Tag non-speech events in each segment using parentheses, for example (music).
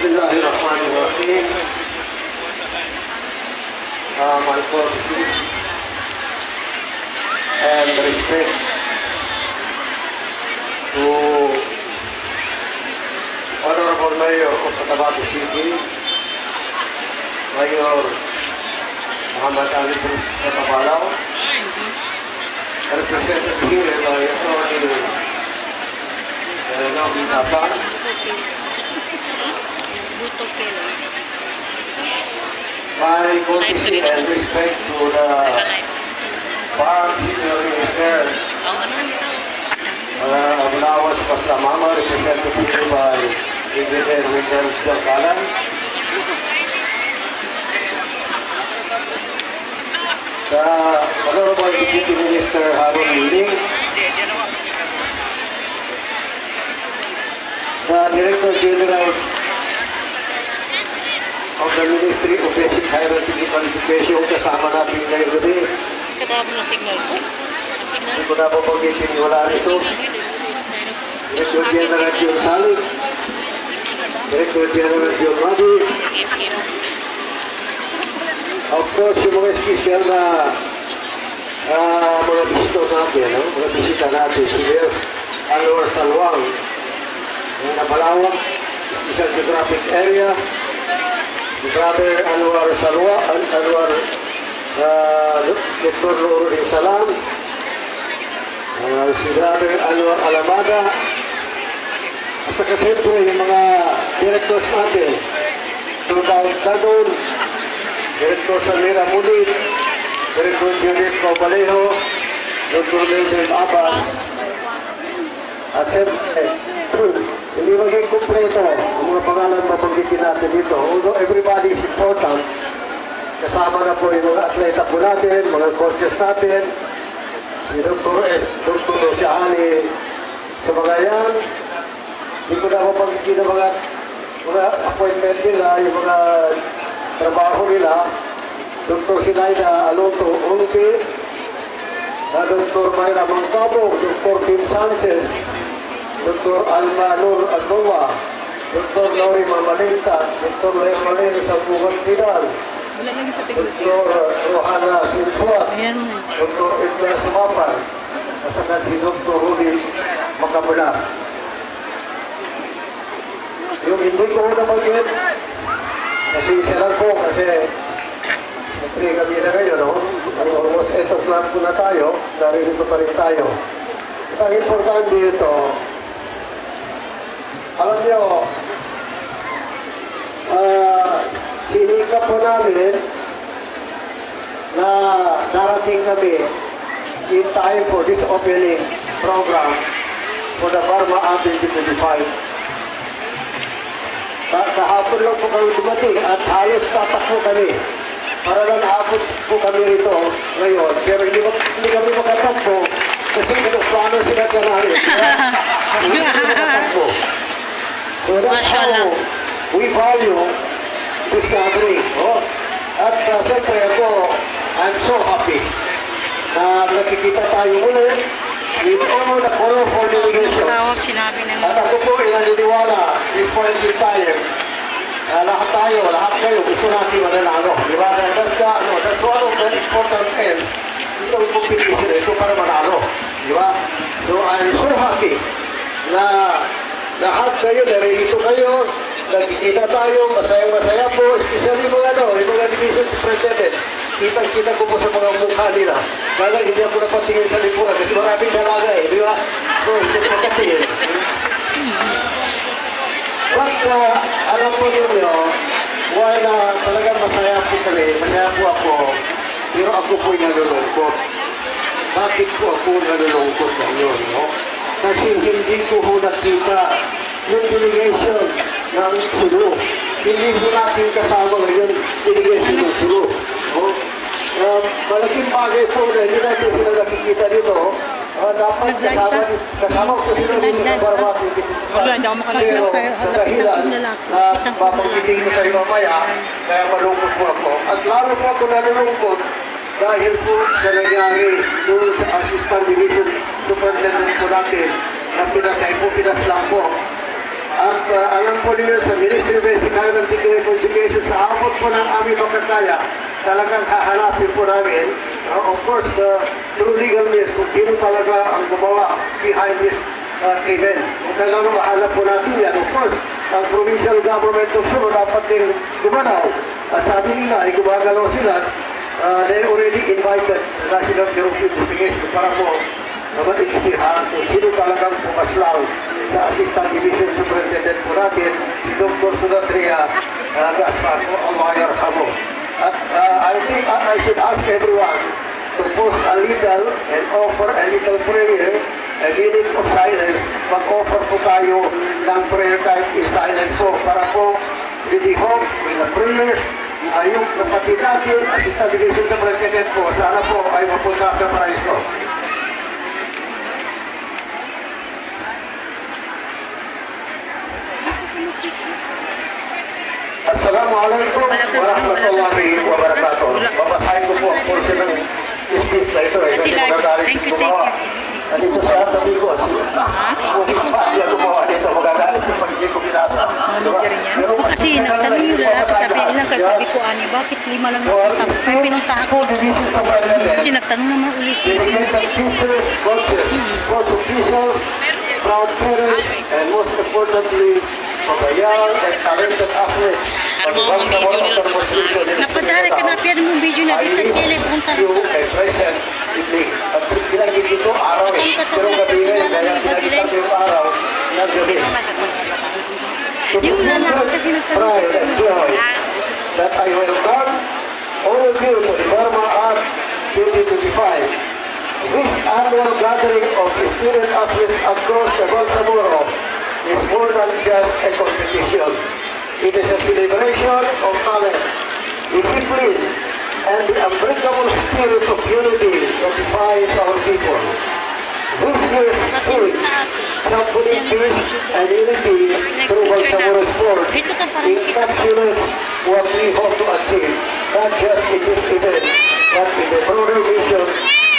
Bismillahirrahmanirrahim. Uh, my courtesies and respect to Honorable Mayor of Cotabato City, Mayor Muhammad Ali Cruz Cotabalaw, represented here by Attorney Naomi kilo. My courtesy and respect to the. Bar Senior Minister Ang ano uh, Abulawas Paslamama, represented by Engineer Wendell Jangkalan. The Honorable Deputy Minister Harun Liling, the Director Generals of the Ministry of Basic Technical Education, kasama natin ngayong gabi. Kadami ng signal signal Hindi ko na papagitin wala rito. Director General John Salim, Director General John game. of course, yung mga special na ah, mga bisito natin, no? mga bisita natin, si Mayor Anwar Salwang, yung napalawak, isang geographic area, Brother Anwar Salwa, An Anwar uh, Dr. Nuruddin Salam, ah, si Brother Anwar Alamada, at saka siyempre yung mga directors natin, Tudao Kadon, Director Samira Munit, Director Judith Caubalejo, Dr. Mildred Abbas, at siyempre, (clears throat) hindi maging kumpleto ang mga pangalan mabanggitin natin dito. Although everybody is important, kasama na po yung mga atleta po natin, mga coaches natin, si Dr. S. Dr. Rosiani sa mga yan, hindi ko na mapagkikin ng mga, mga appointment nila, yung mga trabaho nila, Dr. Sinaida Alonto Unti, na Dr. Mayra Mangcabo, Dr. Tim Sanchez, Dr. Alma Nur Adowa, Dr. Lori Mamalinta, Dr. Leo Maleno sa sa tingin. Dr. Rohana Sinsuat. Dr. Edgar Sumapan, at saka si Dr. Rudy Makabular. Yung hindi ko na mag-get, kasi isa lang po, kasi siyempre kami na ngayon, no? Ano, almost 8 o'clock po na tayo, naririto pa rin tayo. At ang importante dito, alam niyo, ah, sinikap po namin na darating kami in time for this opening program for the Burma Act 2025. Ka- Kahapon lang po kami dumating at halos tatakbo kami. Para lang aabot po kami rito ngayon. Pero hindi, ko- hindi kami makatakbo kasi plano sila ka namin. (laughs) Hindi kami makatakbo. So that's Mashallah. how we value this gathering. Oh. At uh, siyempre ako, I'm so happy na nakikita tayo ulit with all the colorful delegation. Tawag sinabi ng At ako po ay naniniwala this point in time na lahat tayo, lahat kayo gusto natin mananalo. Di ba? That- That's, the, ano, that's one of the important ends itong competition ito para manalo. Di ba? So I'm so happy na lahat kayo, naririto kayo, nagkikita tayo, masaya-masaya po, especially mga ano, yung mga division superintendent. Kitang-kita ko po sa mga mukha nila. Kaya hindi ako napatingin sa lipunan kasi maraming dalaga eh, di ba? So, hindi ko makatingin. But uh, alam po ninyo, while uh, talagang masaya po kami, masaya po ako, pero ako po'y nalulungkot. Bakit po ako nalulungkot ngayon, no? Kasi hindi ko ho nakita yung delegation ng Sulu. Hindi ho natin kasama ngayon delegation ng Sulu. No? Uh, malaking bagay po na hindi natin sila nakikita dito. Uh, dapat kasama, kasama ko sila dito sa Barmati. Wala, hindi ako makalagay. Pero sa dahilan na papagkiting ko sa iyo mamaya, kaya malungkot po ako. At lalo po ako nalulungkot dahil po sa nangyari doon sa Assistant Division Superintendent po natin na pinatay po, pinaslang po. At uh, alam po ninyo sa Ministry of Basic abot po ng aming makakaya, talagang hahanapin po namin, uh, of course, the through legal means, kung sino talaga ang gumawa behind this uh, event. Kung talagang mahanap po natin yan, of course, ang provincial government of Sulu dapat din gumanaw. At sabi nila, ay gumagalaw sila, uh, they already invited the National Bureau of Investigation para po na maimbestigahan kung sino talagang pumaslang sa Assistant Division Superintendent po natin, si Dr. Sudatria uh, Gaspar o Amayor Hamo. At uh, I think I, I should ask everyone to pause a little and offer a little prayer, a minute of silence. Mag-offer po tayo ng prayer time in silence po para po with the hope, with the prayers, uh, yung kapatid natin, Assistant Division Superintendent po, sana po ay mapunta sa paraiso. Assalamualaikum warahmatullahi wabarakatuh. Babasahin ko po ang portion ng speech na ito. Eh, kasi thank you, gumawa. Nandito sa tabi ko. Si Kung pa niya gumawa dito, magagalit yung pag hindi ko. Pero Kasi nagtanong yun na sabi nilang kay sabi ko ani bakit lima lang napunta may pinunta ako kasi nagtanong naman uli siya teachers, coaches, sports officials, proud parents, and most importantly, for the young and talented athletes. Ano mo ang video nila? napadala ka na piyan mong video na dito tele punta you a present evening. At pinagigit dito araw eh. Pero gabi ngayon, kaya pinagigit ko yung araw ng gabi. To the Yung lalaki kasi children, nagtanong pride and joy that I welcome all of you to the Burma Art 2025. This annual gathering of student athletes across the Bangsamoro is more than just a competition. It is a celebration of talent, discipline, and the unbreakable spirit of unity that defines our people. This year's theme, championing peace and unity through Bangsamoro sports, encapsulates what we hope to achieve, not just in this event, but in the broader vision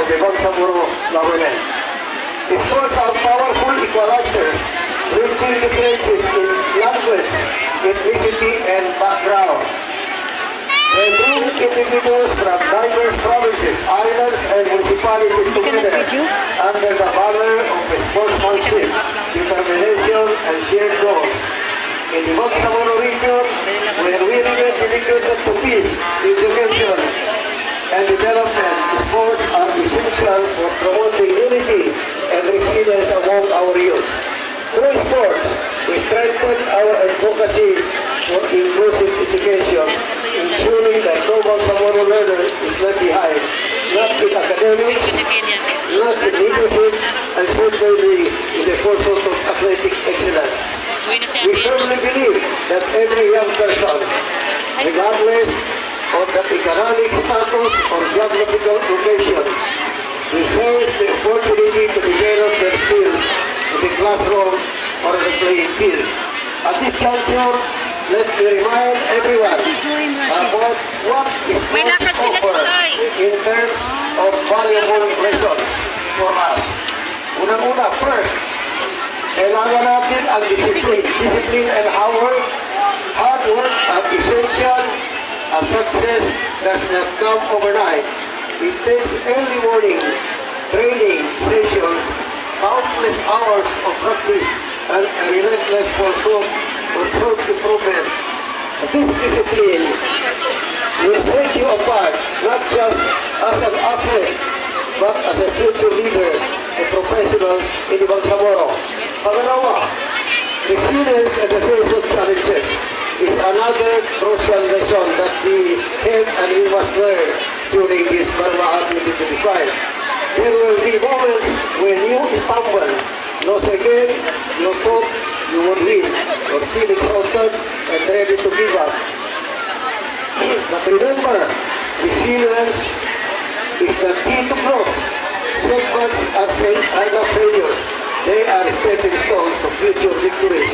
of the Bangsamoro government. Sports are powerful equalizers, reaching differences in language, ethnicity, and background. They bring individuals from diverse provinces, islands, and municipalities together under the banner of sportsmanship, determination, and shared goals. In the Bangsamoro region, where we remain dedicated to peace, education, and development, sports are essential for promoting unity and resilience among our youth. Through sports, we strengthen our advocacy for inclusive education, ensuring that no Bangsamoro learner is left behind, not in academics, not in leadership, and certainly in the pursuit of athletic excellence. We firmly believe that every young person, regardless of the economic status or geographical location, deserves the opportunity to develop their skills the classroom or the playing field. At this juncture, let me remind everyone about what is May lakad sila, offer Tisoy. in terms of valuable lessons for us. Unang-una, first, kailangan natin ang discipline. Discipline and hard work, hard work are essential. A success does not come overnight. It takes early morning, training sessions, countless hours of practice, and a relentless pursuit for self-improvement. This discipline will set you apart, not just as an athlete, but as a future leader of professionals in Bangsamoro. Pangalawa, resilience and the face of challenges is another crucial lesson that we have and we must learn during this Burma Art 2025. There will be moments when you stumble, lose again, you thought you would win, or feel exhausted and ready to give up. But remember, resilience is the key to growth. Setbacks are, fail- are not failures. They are stepping stones to future victories.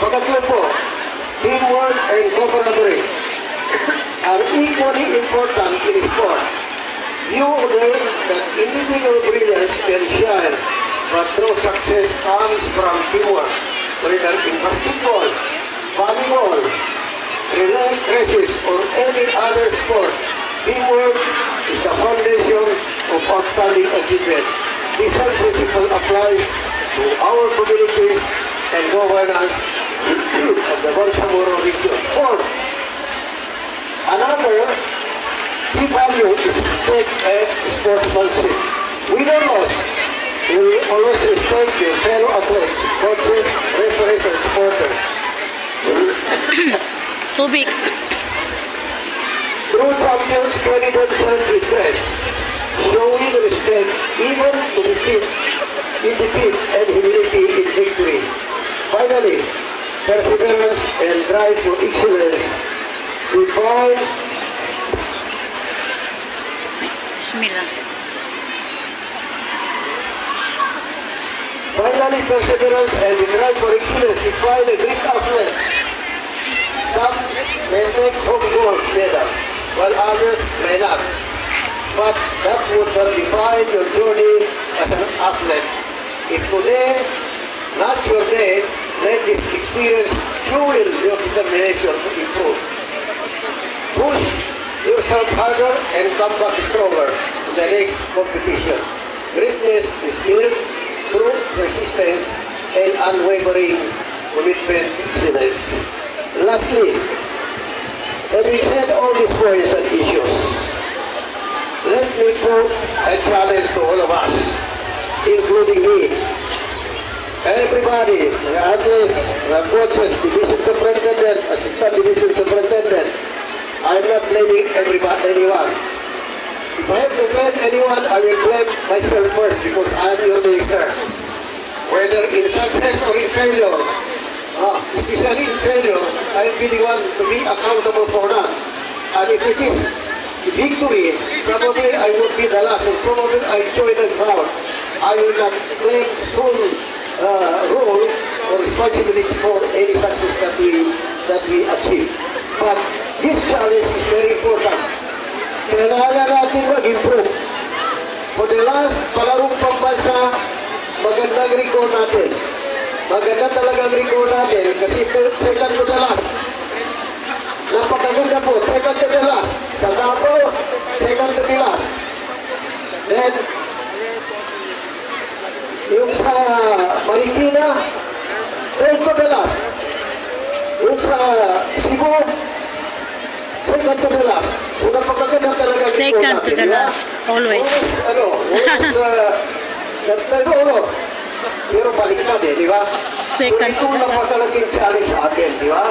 Pangatlo po, teamwork and camaraderie are equally important in sport. You learn that individual brilliance can shine, but true success comes from teamwork, whether in basketball, volleyball, relay races, or any other sport, teamwork is the foundation of outstanding achievement. This principle applies to our communities and governance (clears throat) of the Bangsamoro region. Fourth, another key value is respect and sportsmanship. Winners will always respect your fellow athletes, coaches, referees, and supporters. (coughs) Tubig. True champions carry themselves with grace, showing respect even to defeat, in defeat and humility in victory. Finally, perseverance and drive for excellence define Bismillah. Finally, perseverance and the drive for excellence define a great athlete. Some may take home gold medals, while others may not. But that would not define your journey as an athlete. If today, not your day, let this experience fuel your determination to improve. Push yourself harder and come back stronger in the next competition. Greatness is built through persistence and unwavering commitment to excellence. Lastly, having said all these points and issues, let me put a challenge to all of us, including me. Everybody, mga athletes, mga coaches, division superintendent, assistant division superintendent, I'm not blaming everybody, anyone. If I have to blame anyone, I will blame myself first because I'm your minister. Whether in success or in failure, uh, especially in failure, I will be the one to be accountable for that. And if it is victory, probably I would be the last, or probably I join the crowd. I will not claim full uh, role or responsibility for any success that we that we achieve. But this challenge is very important. Kailangan natin mag-improve. Last palarong pambansa, magandang record natin. Maganda talaga ang record natin kasi second to the last. Napakaganda po, second to the last. Sa second to the last. Then, yung sa Marikina, third to the last. Yung sa Cebu, second to the last. So napakaganda talaga record Second to the last, always. Always, ano, always, (laughs) uh, nagtagulo. Pero baliktad eh, di ba? Second so to ito the ang last. napakalaking challenge sa atin, di ba?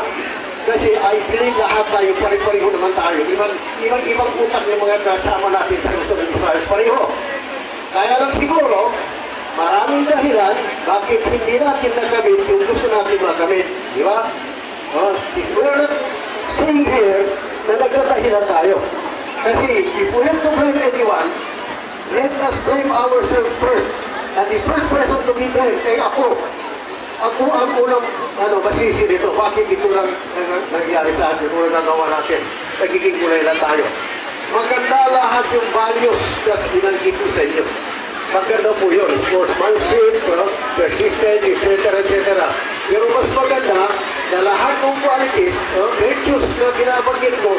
Kasi I believe lahat tayo, pare-pareho naman tayo. Ibang, ibang, ibang utak ng mga kasama natin sa Luzon ng Visayas, pareho. Kaya lang siguro, maraming dahilan bakit hindi natin nakamit yung gusto natin makamit. Di ba? Uh, we're not saying here na nagkadahilan tayo. Kasi if we have to blame anyone, let us blame ourselves first. And the first person to be blamed ay ako. Ako ang unang ano, masisi nito. Bakit ito lang nangyari sa atin o nagagawa natin? Nagiging kulay lang tayo. Maganda lahat yung values na binanggit ko sa inyo. Maganda po yun. Sportsmanship, uh, persistence, etc. etc. Pero mas maganda na lahat ng qualities, uh, virtues na binabanggit ko,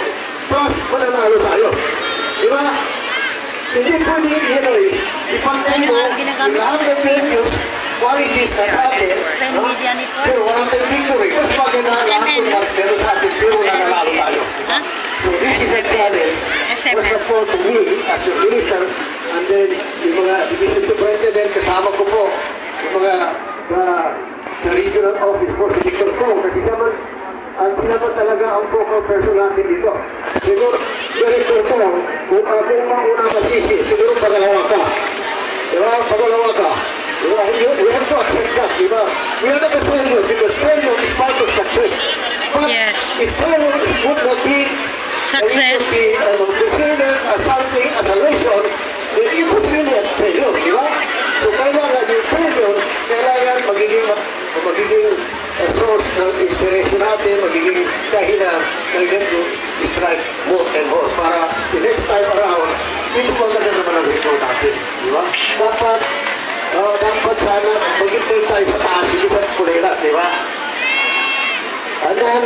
plus mananalo tayo. Di ba? Hindi pwede yun ay ipantay mo lahat ng virtues, qualities na sa atin, no? pero wala tayong victory. Mas maganda lahat ng SMN. meron sa atin, pero nananalo tayo. So this is a challenge for support to me as your minister and then yung mga division superintendent kasama ko po yung mga sa, sa regional office si Victor po kasi naman ang sinaman talaga ang focal person natin dito. Siguro, director po, kung ako uh, mauna masisi, siguro pangalawa ka. Diba? Pangalawa ka. Diba? We have to accept that, diba? We are not a failure because failure is part of success. But Yes. if failure would not be Success. would be ano, considered as something as a lesson, then it was really a failure, di ba? So kailangan ngayon, kailangan magiging, magiging uh, source ng inspiration natin, magiging dahilan ng ganito, strike more and more para the next time around, dito po ang ganda naman ang report natin. Di ba? Dapat, uh, dapat sana mag-intay tayo sa taas, hindi sa kulela, di ba? And then,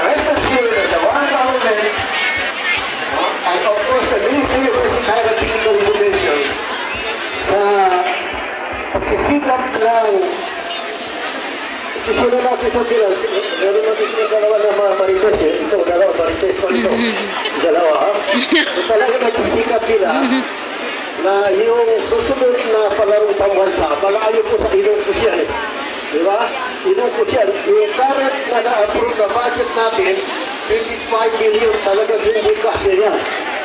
rest assured that the one government uh, and of course the Ministry of Basic Hierarchical Information sa Nagsisikap lang. Sino natin sa Pinas? Meron natin sila dalawa na mga marites eh. Ito, dalawa, marites pa ito. (laughs) Dalawa, ha? So, talaga nagsisikap sila na yung susunod na palarong pambansa, malayo po sa Ilocos yan eh. Di ba? Ilocos yan. Yung current na na-approve na budget natin, 25 million talaga hindi kasi yan.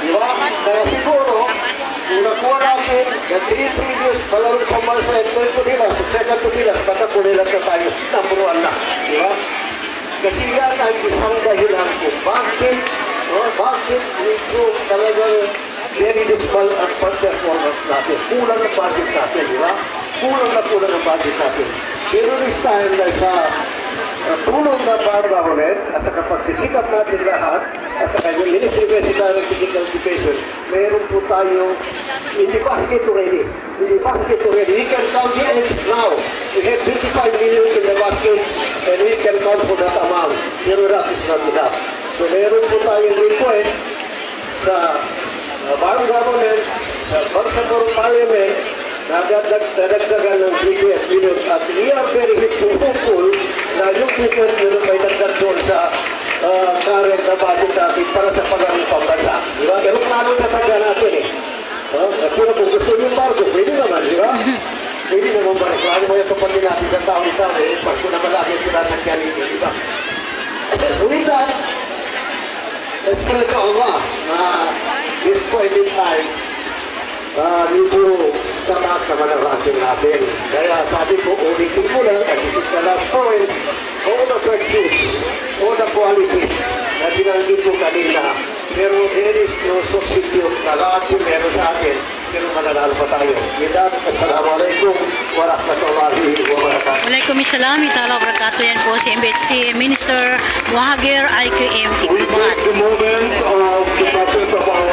Di ba? Kaya siguro, pambansa, ito ito nila, so second to nila, baka kulilat na tayo, number one na. Di ba? Kasi yan ang isang dahilan kung bakit, oh, bakit medyo talagang very dismal ang performance natin. Kulang ang budget natin, di ba? Kulang na kulang ang budget natin. Pero this time, dahil sa tulong ng Barbahonet at sa pagsisikap natin lahat at sa kanyang Ministry of Secretary of Physical Education, mayroon po tayo in the basket already. In the basket already. We can count the eggs now. We have 55 million in the basket and we can count for that amount. Pero that is not enough. So meron po tayong request sa uh, barang governments, sa Bangsamoro Parliament, na dadag- dadagdagan ng 38 million at we are very hopeful na yung 38 million may dagdag doon sa uh, current na budget natin para sa pagawang pambansa. Di ba? Pero plano sa saga natin eh. Uh, pero kung gusto niyo barko, pwede naman, di ba? Pwede naman barko. Ano mo yung kapatid natin sa taon-taon eh, barko na malaki ang sinasakyan ninyo, di ba? With that, Let's pray to Allah na this point in time, uh, medyo tataas naman ang ranking natin. Kaya sabi ko, ulitin ko lang, at this is the last point, all the virtues, all the qualities na binanggit ko kanina, pero there is no substitute na lahat yung meron sa atin, pero mananalo pa tayo. That, Assalamualaikum warahmatullahi wabarakatuh. Waalaikumsalam warahmatullahi wabarakatuh. Yan po si Embassy Minister Wahagir IKM We Ikbat. take the moment of the presence of our